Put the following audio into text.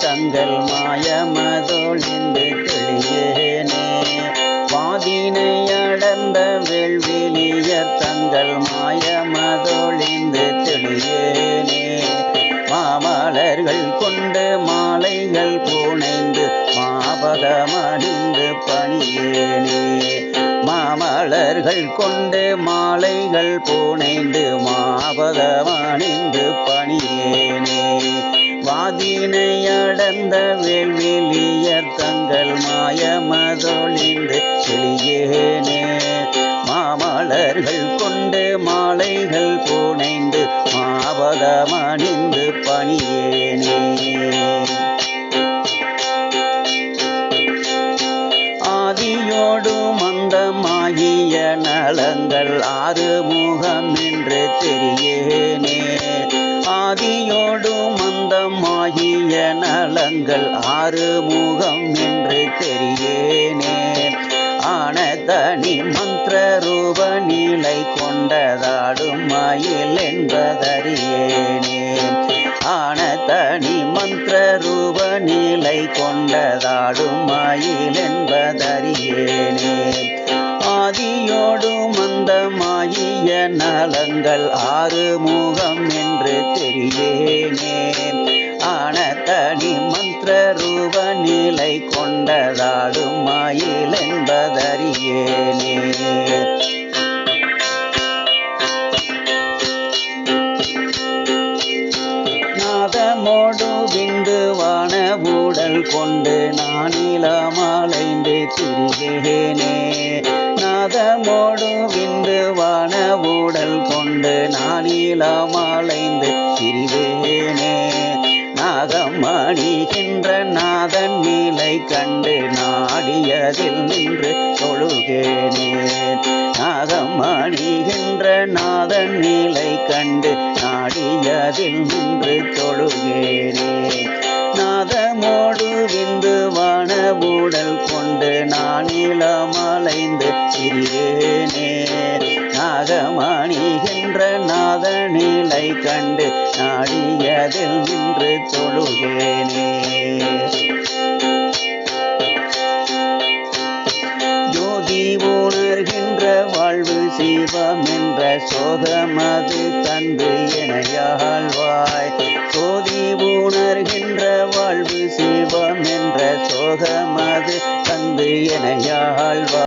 தங்கள் மாயமதொழிந்து தெளியேனே. பாதினை அடர்ந்த வெள்விலியர் தங்கள் மாயமதொழிந்து தெளியேனே. மாமலர்கள் கொண்டு மாலைகள் புனைந்து மாபகமணிந்து பணியேனே. மாமலர்கள் கொண்டு மாலைகள் புனைந்து மாபகமணிந்து பணியேனே. வாதினை அடர்ந்த வேள்விலியர் தங்கள் மாயமதொழிந்து வெளியேனே மாமலர்கள் கொண்டு மாலைகள் புனைந்து மாவதமணிந்து பணியேனே. ஆதியோடு மந்தமாகிய நலங்கள் ஆறு முகம் என்று தெரியேனே. ஆதியோடு மந்தமாகிய நலங்கள் ஆறு முகம் என்று தெரியேனே. ஆன தனி மந்திர ரூப நிலை கொண்டதாடும் மயில் என்பதறியேனே. ஆன தனி மந்திர ரூப நிலை கொண்டதாடும் மயில் என்பதறியேனே. ஆதியோடு மந்தமாகிய நலங்கள் ஆறு முகம் அவநிலை கொண்டதாடும் மயில் என்பதறியேனே நாதமோடு விந்துவான ஊடல் கொண்டு நானிலமலைந்து திரிகிறேனே. நாதமோடு விந்துவான ஊடல் கொண்டு நானிலமலைந்து திரிவேன் மணிகின்ற நாதன் நிலை கண்டு நாடியதில் நின்று தொழுகேனேன் நாகம் அணிகின்ற நாதன் நிலை கண்டு நாடியதில் நின்று தொழுகேனேன் நாதமோடு விந்து வானபூடல் கொண்டு நான் நானிலமலைந்து திரிவேனே. நாகமணிகின்ற நாதநிலை கண்டு நாடியதில் நின்று தொழுகேனே. ஜோதி உணர்கின்ற வாழ்வு சிவம் என்ற சோகமது தந்து எனையாழ்வாய். ஜோதி உணர்கின்ற வாழ்வு சிவம் என்ற சோகமது தந்து எனையாழ்வாய்.